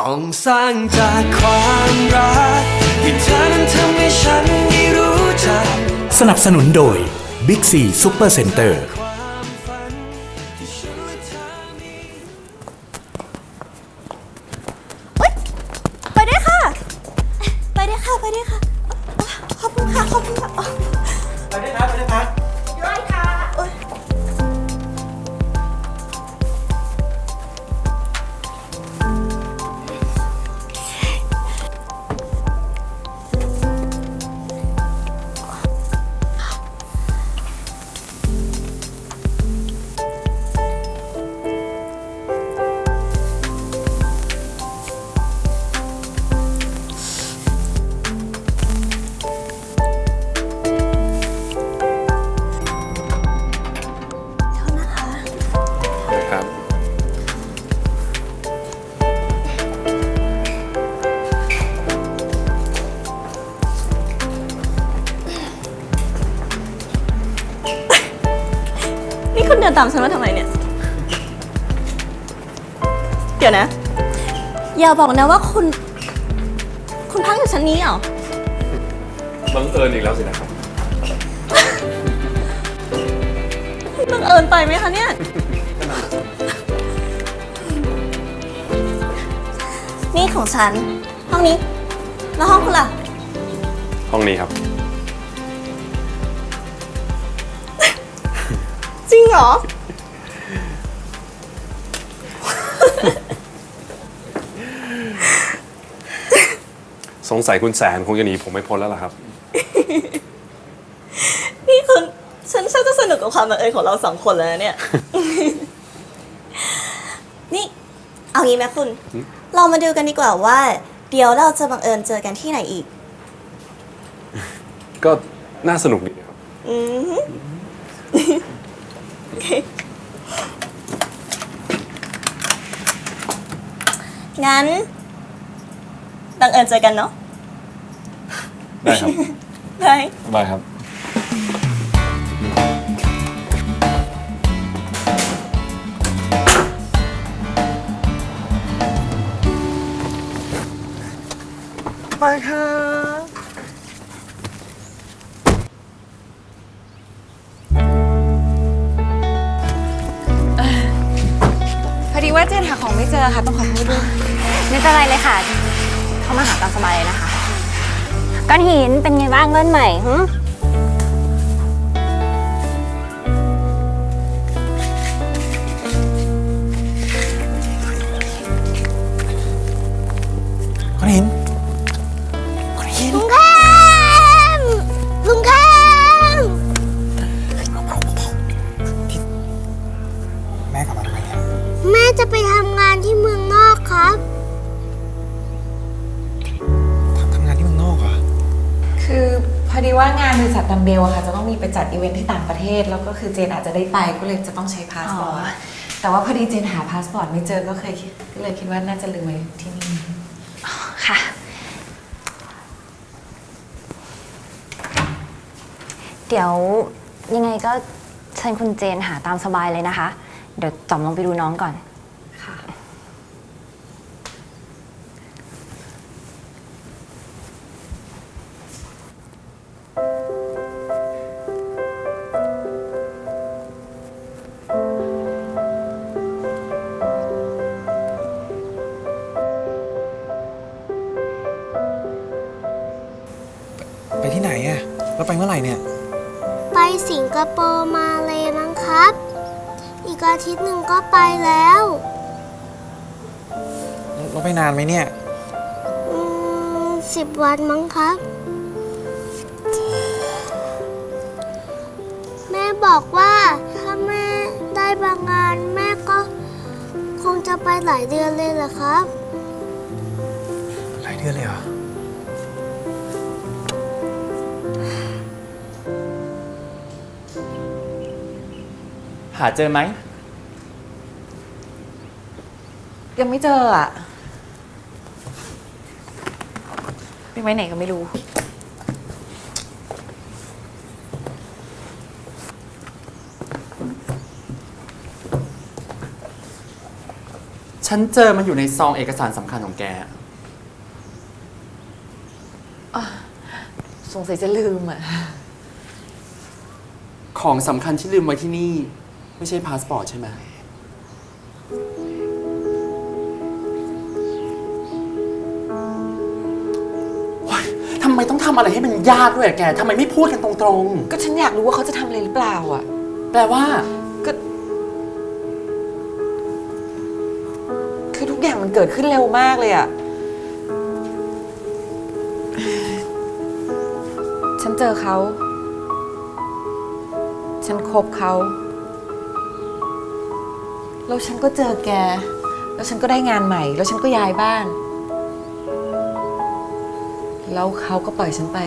ต้องสร้างจากความรักที่เธอนั้นทำให้ฉันได้รู้จัก สนับสนุนโดย Big C Super Center ามฉันมาทำไมเนี่ย เดี๋ยวนะ อย่าบอกนะว่าคุณ คุณพักอยู่ชั้นนี้เหรอ บังเอิญอีกแล้วสินะครับ บังเอิญไปไหมคะเนี่ย นี่ของฉัน ห้องนี้ แล้วห้องคุณล่ะ ห้องนี้ครับ ริงเหรอ สงสัยคุณแสนคงจะหนีผมไม่พ้นแล้วล่ะครับ นี่คุณฉันชักจะสนุกกับความบังเอิญของเราสองคนแล้วนะเนี่ย นี่ เอางี้ไหมคุณเรามาดูกันดีกว่าว่า เดี๋ยวเราจะบังเอิญเจอกันที่ไหนอีก ก็น่าสนุกดีครับ อือหือโอ เคงั้นบังเอิญเจอกันเนาะได้ครับ ได้บายครับ ไปครับ เจนหาของไม่เจอค่ะต้องขอโทษด้วยไม่เป็นไรเลยค่ะ เข้ามาหาตามสบายเลยนะคะ ก้อนหินเป็นไงบ้างเล่นใหม่หึ มีไปจัดอีเวนท์ที่ต่างประเทศ แล้วก็คือเจนอาจจะได้ไปก็เลยจะต้องใช้พาสปอร์ต แต่ว่าพอดีเจนหาพาสปอร์ตไม่เจอก็เคยคิดก็เลยคิดว่าน่าจะลืมไว้ที่นี่ ค่ะ เดี๋ยวยังไงก็เชิญคุณเจนหาตามสบายเลยนะคะ เดี๋ยวจอมลงไปดูน้องก่อนาไปนานไหมเนี่ยอืมสิบวันมั้งครับ แม่บอกว่าถ้าแม่ได้บางงาน แม่ก็คงจะไปหลายเดือนเลยเหรอครับ หลายเดือนเลยเหรอ หาเจอไหม ยังไม่เจออะ ไปไว้ไหนก็ไม่รู้ ฉันเจอมันอยู่ในซองเอกสารสำคัญของแก สงสัยจะลืมอะ ของสำคัญที่ลืมไว้ที่นี่ ไม่ใช่พาสปอร์ตใช่ไหมำไมต้องทำอะไรให้มันยากด้วยอะแกทำไมไม่พูดกันตรงก็ฉันอยากรู้ว่าเขาจะทำอะไรหรือเปล่าอะ ๆ แปลว่า ก็คือทุกอย่างมันเกิดขึ้นเร็วมากเลยอะฉันเจอเขา ฉันคบเขา แล้วฉันก็เจอแก แล้วฉันก็ได้งานใหม่ แล้วฉันก็ย้ายบ้าน แล้วเขาก็ปล่อยฉันไป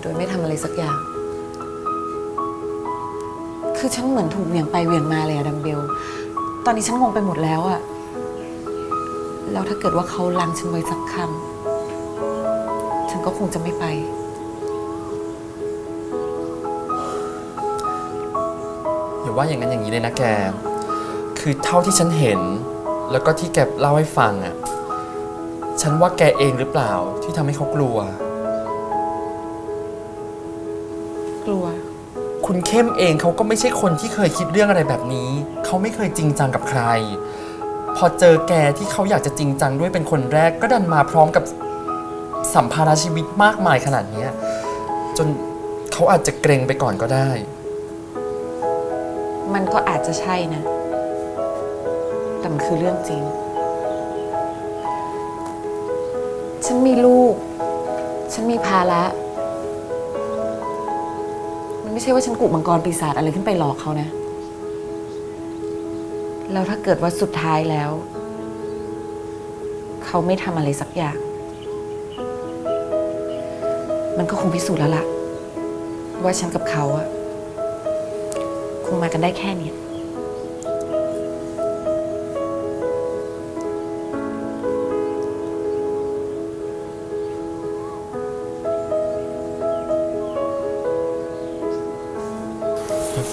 โดยไม่ทำอะไรสักอย่าง คือฉันเหมือนถูกเหวี่ยงไปเหวี่ยงมาเลยอะดัมเบล ตอนนี้ฉันงงไปหมดแล้วอะแล้วถ้าเกิดว่าเขาลังฉันไว้สักคำฉันก็คงจะไม่ไป อย่าว่าอย่างนั้นอย่างนี้เลยนะแก คือเท่าที่ฉันเห็น แล้วก็ที่แกเล่าให้ฟังอะ ฉันว่าแกเองหรือเปล่าที่ทำให้เขากลัว กลัว คุณเข้มเองเขาก็ไม่ใช่คนที่เคยคิดเรื่องอะไรแบบนี้ เขาไม่เคยจริงจังกับใคร พอเจอแกที่เขาอยากจะจริงจังด้วยเป็นคนแรกก็ดันมาพร้อมกับสัมภาระชีวิตมากมายขนาดเนี้ยจนเขาอาจจะเกรงไปก่อนก็ได้ มันก็อาจจะใช่นะ แต่มันคือเรื่องจริง มีลูก ฉันมีภาระ มันไม่ใช่ว่าฉันกุมังกรปีศาจอะไรขึ้นไปหลอกเขานะ แล้วถ้าเกิดว่าสุดท้ายแล้ว เขาไม่ทำอะไรสักอย่าง มันก็คงพิสูจน์แล้วล่ะ ว่าฉันกับเขาอะคงมากันได้แค่เนี้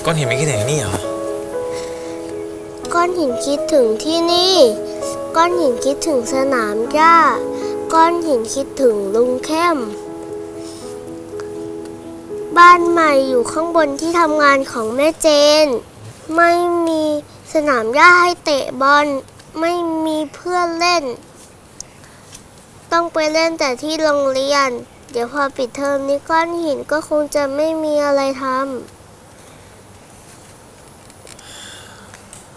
ก้อนหินไม่คิดถึงนี่เหรอ ก้อนหินคิดถึงที่นี่ ก้อนหินคิดถึงสนามหญ้า ก้อนหินคิดถึงลุงเข้ม บ้านใหม่อยู่ข้างบนที่ทำงานของแม่เจน ไม่มีสนามหญ้าให้เตะบอล ไม่มีเพื่อนเล่น ต้องไปเล่นแต่ที่โรงเรียน เดี๋ยวพอปิดเทอมนี้ก้อนหินก็คงจะไม่มีอะไรทำ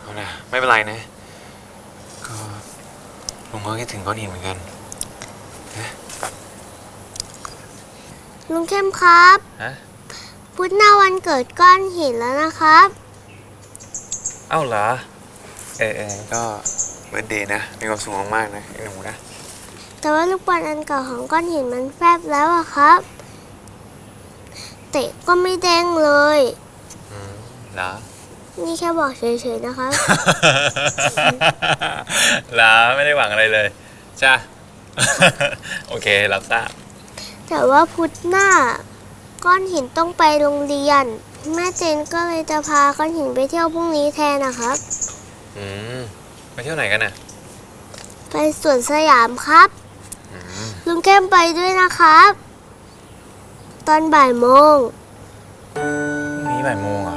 เอา นะ ไม่เป็นไรนะ ก็ลุงก็คิดถึงก้อนหินเหมือนกันลุงเข้มครับ ฮะ พุธหน้าวันเกิดก้อนหินแล้วนะครับ เอ้าเหรอ เออเออก็เบิร์ดเดย์นะ มีความสุขมากๆนะไอ้หนูนะ แต่ว่าลูกบอลอันเก่าของก้อนหินมันแฟบแล้วอะครับ เตะก็ไม่เด้งเลยเหรอ นี่แค่บอกเฉยๆนะครับเหรอไม่ได้หวังอะไรเลยจ้า โอเครับทราบแต่ว่าพุธหน้า ก้อนหินต้องไปโรงเรียน แม่เจนก็เลยจะพาก้อนหินไปเที่ยวพรุ่งนี้แทนนะครับ อืมไปเที่ยวไหนกันน่ะไปสวนสยามครับลุงเข้มไปด้วยนะครับ ตอนบ่ายโมงพรุ่งนี้บ่ายโมงเหรอ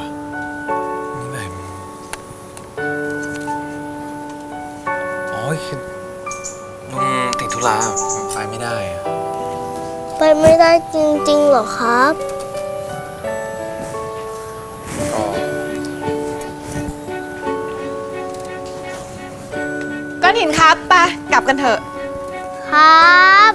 ธุระไปไม่ได้อะไปไม่ได้จริงๆหรอครับ ก็ก้อนหินครับไปกลับกันเถอะ ครับ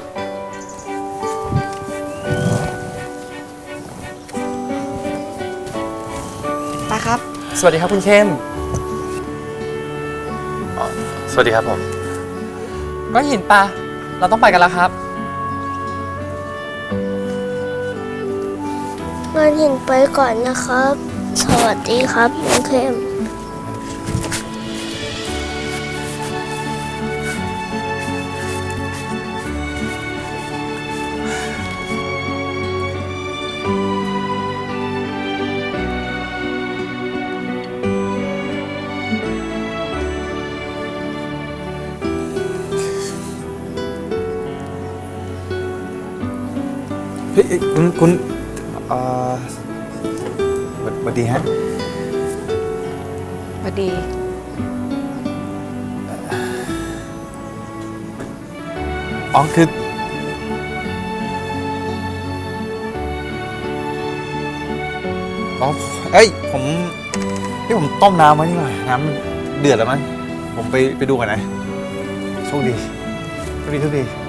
ไปครับ สวัสดีครับคุณเข้มสวัสดีครับผม ก้อนหินปะ เราต้องไปกันแล้วครับก้อนหินไปก่อนนะครับ สวัสดีครับลุงเข้ม คุณคุณเอ่อสวัสสวัสดีฮะสวัสดี อ๋อคือ อ๋อ เอ้ย ผมที่ผมต้มน้ำไว้นี่หว่าน้ำมันเดือดแล้วมั้ง ผมไปไปดูกันนะ โชคดี โชคดีโชคดี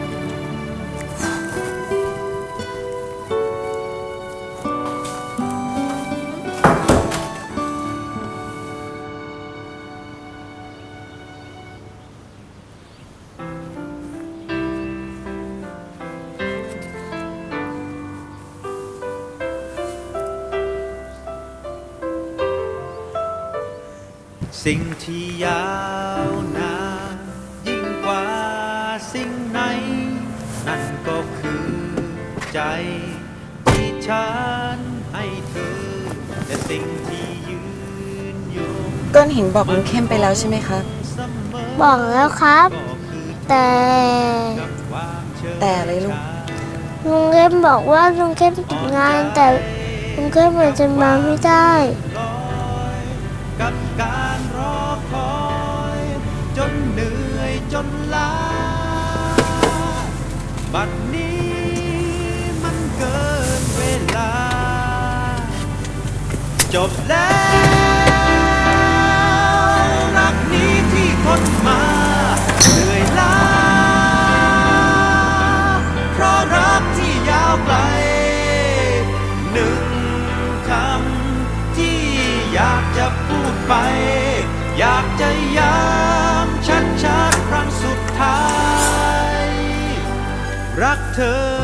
ใจ ที่ฉันให้เธอและสิ่งที่ยืนยงก้อนหินบอกลุงเข้มไปแล้วใช่ไหมคะเสมอบอกแล้วครับก็คือแต่ความเชื่อแต่อะไรลูกลุงเข้มบอกว่าลุงเข้มติดงาน แต่ลุงเข้มอาจจะมาไม่ได้กับการรอคอยจนเหนื่อยจนล้าบัด จบแล้วรักนี้ที่ทนมาเหนื่อยล้าเพราะรักที่ยาวไกลหนึ่งคำที่อยากจะพูดไป อยากจะย้ำชัดๆครั้งสุดท้าย รักเธอ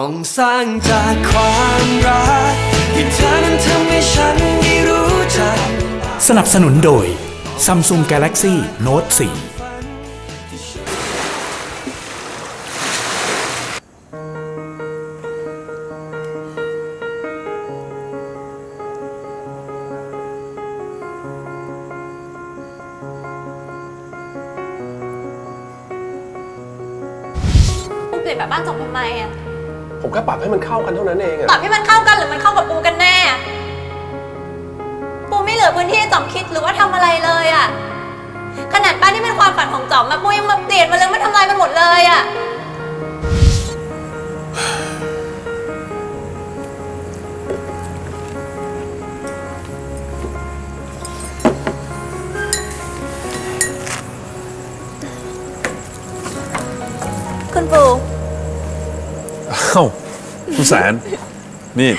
ต้องสร้างจากความรักที่เธอนั้นทำให้ฉันได้รู้จัก สนับสนุนโดย Samsung Galaxy Note 4ปูเปลี่ยนแบบบ้านจบทำไมอะ ผมก็ปรับให้มันเข้ากันเท่านั้นเองอะปรับให้มันเข้ากันหรือมันเข้ากับปูกันแน่ ปูไม่เหลือพื้นที่ให้จอมคิดหรือว่าทำอะไรเลยอะขนาดบ้านที่เป็นความฝันของจอมมาปูยังมาเปลี่ยนมาเลยมาทำลายมันหมดเลยอะ อ้าวคุณแสน นี่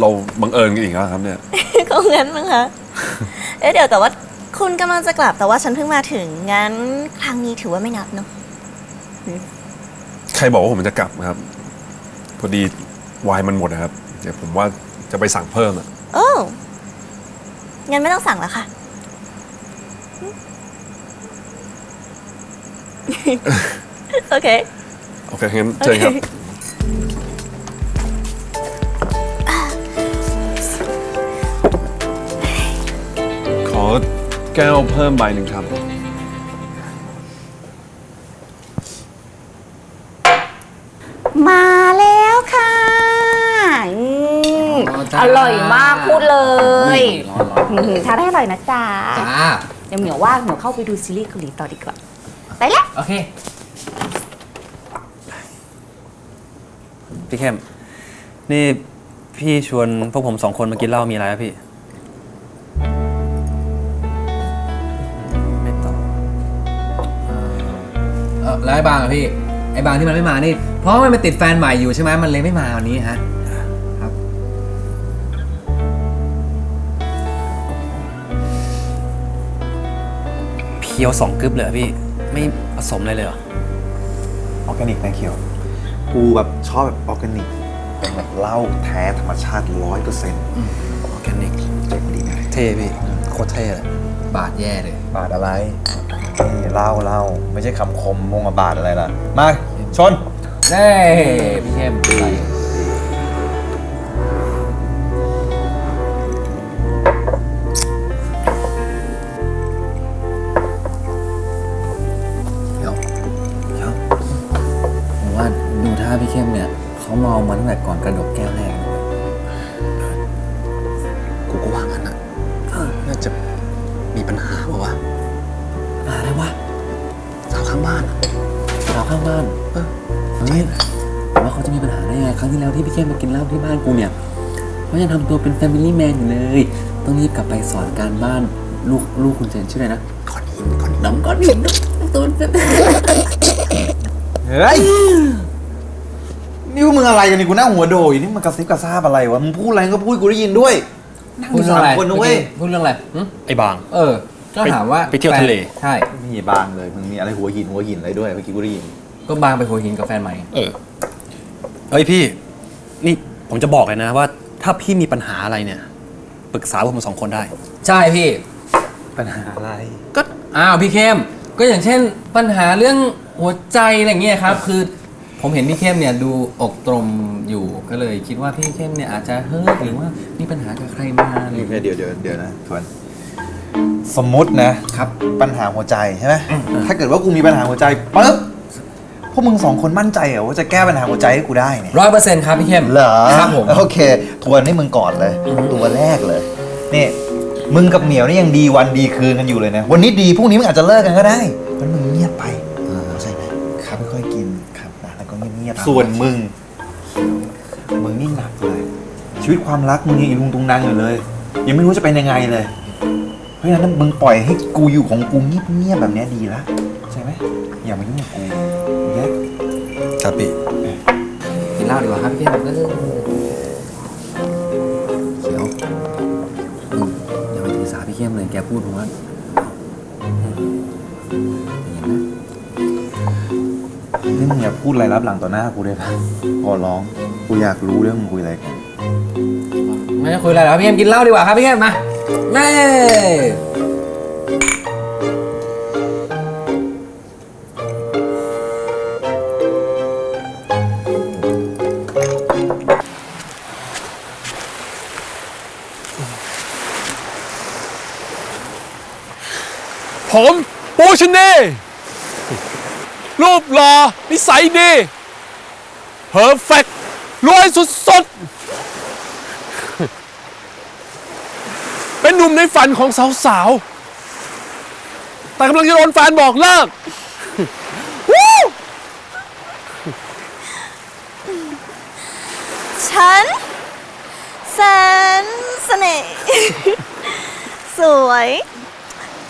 เราบังเอิญกันอีกแล้วครับเนี่ย ก็งั้นมั้งคะ เอ๊ะเดี๋ยวแต่ว่าคุณกำลังจะกลับแต่ว่าฉันเพิ่งมาถึง งั้นครั้งนี้ถือว่าไม่นับเนาะใครบอกว่าผมจะกลับนะครับ พอดีไวายมันหมดนะครับ เดี๋ยวผมว่าจะไปสั่งเพิ่มอะโอ้งั้นไม่ต้องสั่งแล้วค่ะ โอเค โอเคงั้นเชิญครับ แก้วเพิ่มใบหนึ่งครับ มาแล้วค่ะอืมอร่อยมากพูดเลยอืมทานให้อร่อยนะจ๊ะจ้าเดี๋ยวเหมียวว่าเหมียวเข้าไปดูซีรีส์เกาหลีต่อดีกว่า ไปแล้ว โอเค พี่เข้มนี่พี่ชวนพวกผมสองคนมากินเหล้ามีอะไรอะพี่ แล้วไอ้บางอะพี่ ไอ้บางที่มันไม่มานี่ เพราะมันไปติดแฟนใหม่อยู่ใช่ไหมมันเลยไม่มาวันนี้ฮะ ครับเพียวสองกึ๊บเลยเหรอพี่ ไม่ผสมอะไรเลยเหรอ ออร์แกนิกนะเคียว กูแบบชอบแบบออร์แกนิกเป็นแบบเหล้าแท้ธรรมชาติร้อยเปอร์เซ็นต์ออร์แกนิก เจ๋งดีนะเท่พี่ โคตรเท่เลย บาทแย่เลย บาทอะไร นี่เหล้าเหล้าไม่ใช่คำคมมงมาบาทอะไรล่ะ มา ชนเน่พี่เข้มเป็นไรเดี๋ยวเดี๋ยวผมว่าดูท่าพี่เข้มเนี่ยเขาเมามาตั้งแต่ก่อนกระดกแก้วแรกเลยกูก็ว่างั้นอะน่าจะมีปัญหาเปล่าวะ มาอะไรวะสาวข้างบ้านอะสาวข้างบ้านเออเฮ้ยผมว่าเขาจะมีปัญหาได้ไงครั้งที่แล้วที่พี่เข้มมากินเหล้าที่บ้านกูเนี่ยเขายังทำตัวเป็น Family Man อยู่เลย ต้องรีบกลับไปสอนการบ้านลูกลูกคุณเจนชื่ออะไรนะก้อนหินก้อนหินน้องก้อนหินตัวเป็นเฮ้ยนี่พวกมึงอะไรกันนี่กูนั่งหัวโดยนี่มันกระซิบกระซาบอะไรวะมึงพูดอะไรก็พูดกูได้ยินด้วยนั่งอพูดยู่เรื่องสาอะมไรคนนะเว้ย พูดเรื่องอะไรหึไอ้บาง เออ ก็ถามว่าไปเที่ยวทะเล ใช่ไม่มีบางเลยมึงมีอะไรหัวหินหัวหินอะไรด้วยเมื่อกี้กูได้ยินก็บางไปหัวหินกับแฟนใหม่ เออเฮ้ยพี่ นี่ผมจะบอกเลยนะว่า ถ้าพี่มีปัญหาอะไรเนี่ยปรึกษาพวกผมสองคนได้ ใช่พี่ ปัญหาอะไรก็อ้าวพี่เข้มก็อย่างเช่นปัญหาเรื่องหัวใจอะไรเงี้ยครับ คือผมเห็นพี่เข้มเนี่ยดูอกตรมอยู่ก็เลยคิดว่าพี่เข้มเนี่ยอาจจะเฮิร์ตหรือว่ามีปัญหากับใครมาอะไรอย่างเงี้ยเดี๋ยวเดี๋ยวเดี๋ยวนะทวน สมมุตินะครับ ปัญหาหัวใจใช่ไหมถ้าเกิดว่ากูมีปัญหาหัวใจปุ๊บพวกมึงสองคนมั่นใจเหรอว่าจะแก้ปัญหาหัวใจให้กูได้เนี่ยร้อยเปอร์เซ็นต์ครับพี่เข้มเหรอครับผมโอเคทวนให้มึงก่อนเลย ตัวแรกเลยนี่มึงกับเหมียวนี่ยังดีวันดีคืนกันอยู่เลยนะ วันนี้ดีพรุ่งนี้มึงอาจจะเลิกกันก็ได้เพราะมึงเงียบไปเข้าใจไหมครับค่อยๆกินครับนะแล้วก็เงียบๆส่วนมึงมึงนี่หนักเลย ชีวิตความรักมึงยังอีลุงตุงนางอยู่เลย ยังไม่รู้จะเป็นยังไงเลย เพราะฉะนั้นมึงปล่อยให้กูอยู่ของกูเงียบๆแบบเนี้ยดีละใช่ไหมอย่ามายุ่งกับกูแยกครับพี่กินเหล้าดีกว่าครับพี่เข้มก็เลยเขียวอืมอย่าไปถือสาพี่เข้มเลยแกพูดผมว่าอืมอย่างนั้นนะนี่มึงอย่าพูดอะไรรับหลังต่อหน้ากูได้ปะขอร้อง กูอยากรู้เรื่องมึงคุยอะไรกัน ไม่ได้คุยอะไรแล้วพี่เข้มกินเหล้าดีกว่าครับพี่เข้มมา ม่ผมปูชนีรูปหล่อนิสัยดีเพอร์เฟกรวยสุดๆ เป็นหนุ่ มในฝันของสาวๆ แต่กำลังจะโดนแฟนบอกเลิกวู้ฉันแสนเสน่ห์ สวย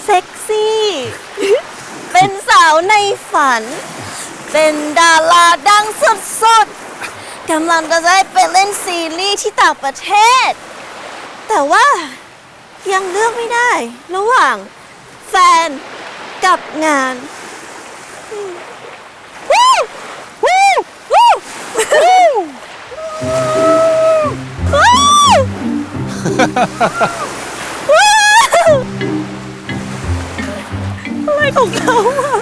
เซ็กซี่ เป็นสาวในฝัน เป็นดาราดังสุดๆกำลังจะได้ไปเล่นซีรีส์ที่ต่างประเทศ แต่ว่า ยังเลือกไม่ได้ ระหว่าง แฟนกับงานอืมวู้วู้วู้วู้ว้าวว้าวอะไรของเขาอะ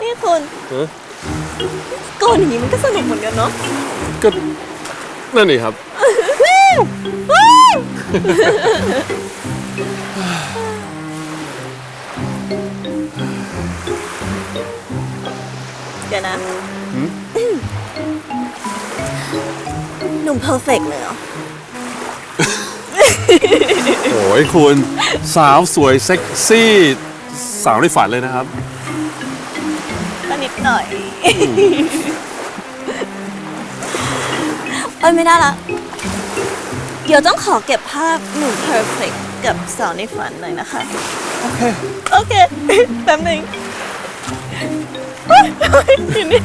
นี่คุณโกนอย่างนี้มันก็สนุกเหมือนกันเนาะ ก็นั่นนี่ครับว้าวว้าวเดี๋ยวนะหนุ่มเพอร์เฟกเลยเหรอ โอ้ยคุณสาวสวยเซ็กซี่ สาวในฝันเลยนะครับ ก็นิดหน่อยเอ้ยไม่ได้ละ เดี๋ยวต้องขอเก็บภาพหนุ่มเพอร์เฟกกับสาวในฝันหน่อยนะคะ โอเคโอเคแป๊บหนึงเฮ้ยเฮ้ยอยู่นี่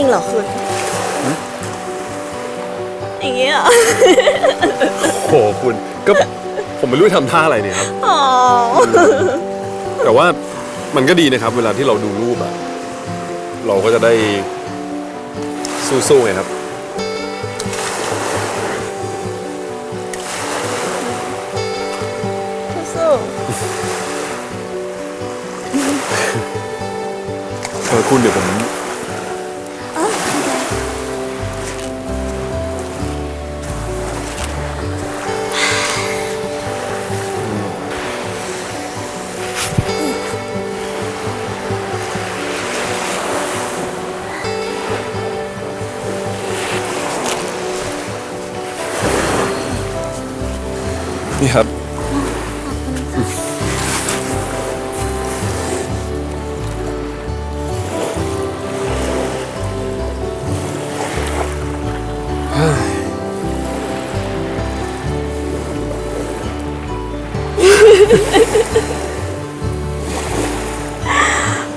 ริงเหรอคุณอย่างเงี้ยเหรอโหคุณก็ผมไม่รู้จะทำท่าอะไรเนี่ยครับ อ๋อ แต่ว่ามันก็ดีนะครับ เวลาที่เราดูรูปอะเราก็จะได้สู้ๆไงครับ สู้เออคุณเดี๋ยวผม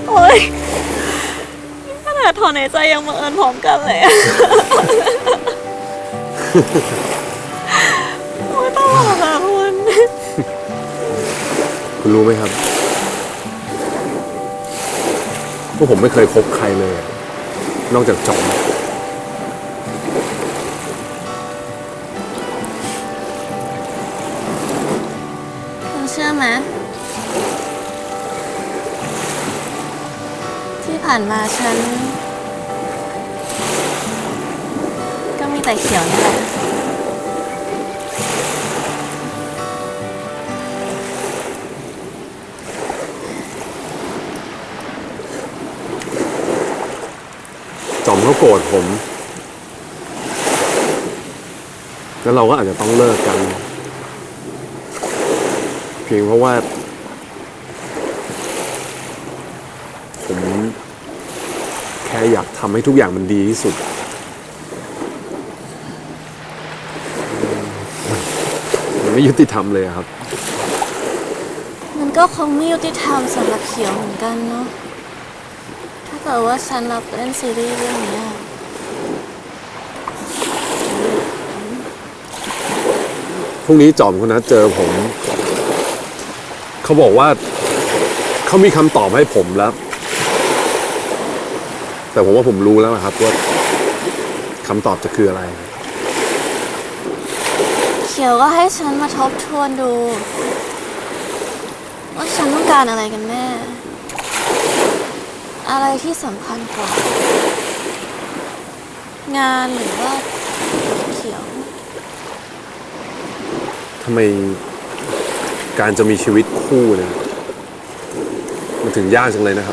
โอ๊ยขนาดถอนหายใจยังมาเอิญพร้อมกันเลยอะโอ้ยตลกอะคุณคุณรู้ไหมครับว่าผมไม่เคยคบใครเลยอะนอกจากจอม ผ่านมาฉัน ก็มีแต่เขียวนี่แหละจอมเขาโกรธผม แล้วเราก็อาจจะต้องเลิกกัน เพียงเพราะว่า ผม แค่อยากทำให้ทุกอย่างมันดีที่สุด มันไม่ยุติธรรมเลยอะครับ มันก็คงไม่ยุติธรรมสำหรับเขียวเหมือนกันเนาะ ถ้าเกิดว่าฉันรับเล่นซีรีส์เรื่องเนี้ยพรุ่งนี้จอมคนนั้นเจอผม เขาบอกว่า เขามีคำตอบให้ผมแล้ว แต่ผมว่าผมรู้แล้วนะครับว่าคำตอบจะคืออะไร เขียวก็ให้ฉันมาทบทวนดู ว่าฉันต้องการอะไรกันแน่ อะไรที่สำคัญกว่า งานหรือว่าเขียว ทำไมการจะมีชีวิตคู่เนี่ย มันถึงยากจังเลยนะครับ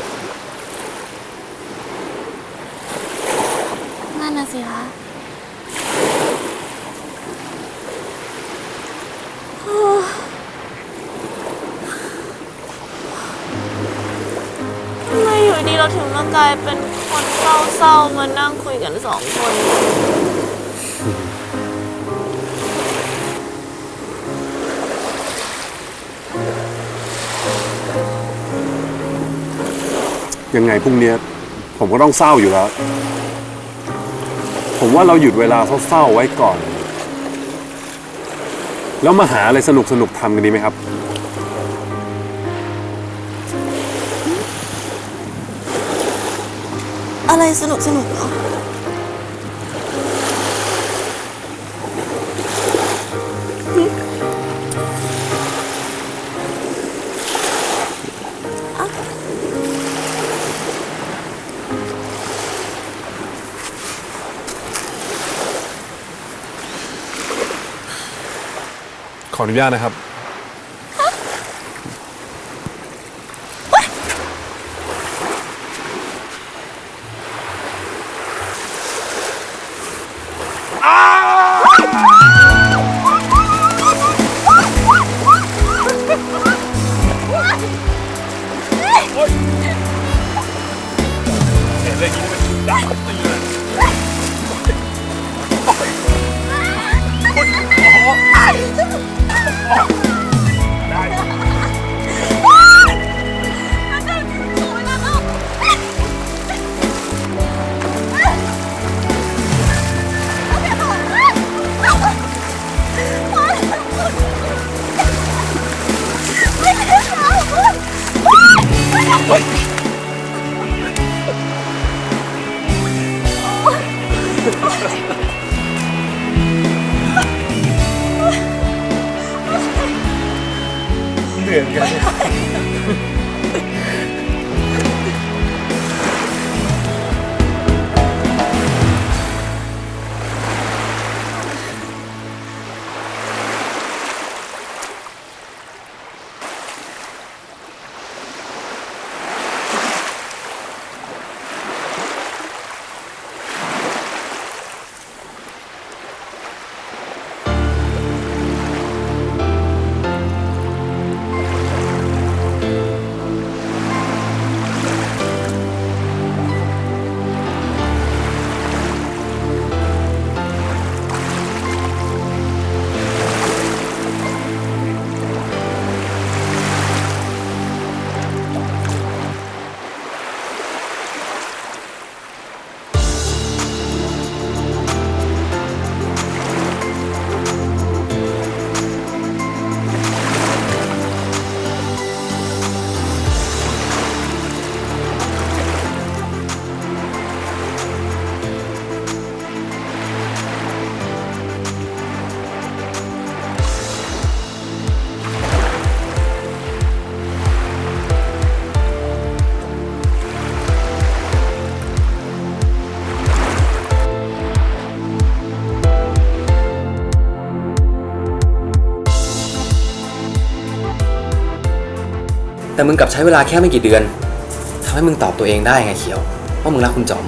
สองคน ยังไงพรุ่งเนี้ยผมก็ต้องเศร้าอยู่แล้ว ผมว่าเราหยุดเวลาเศร้าๆไว้ก่อน แล้วมาหาอะไรสนุกสนุกๆทำกันดีไหมครับ อะไรสนุกสนุกๆเหรอ ขออนุญาตนะครับ เหนื่อยเหมือนกัน แต่มึงกลับใช้เวลาแค่ไม่กี่เดือนทำให้มึงตอบตัวเองได้ไงเขียว ว่ามึงรักคุณจอม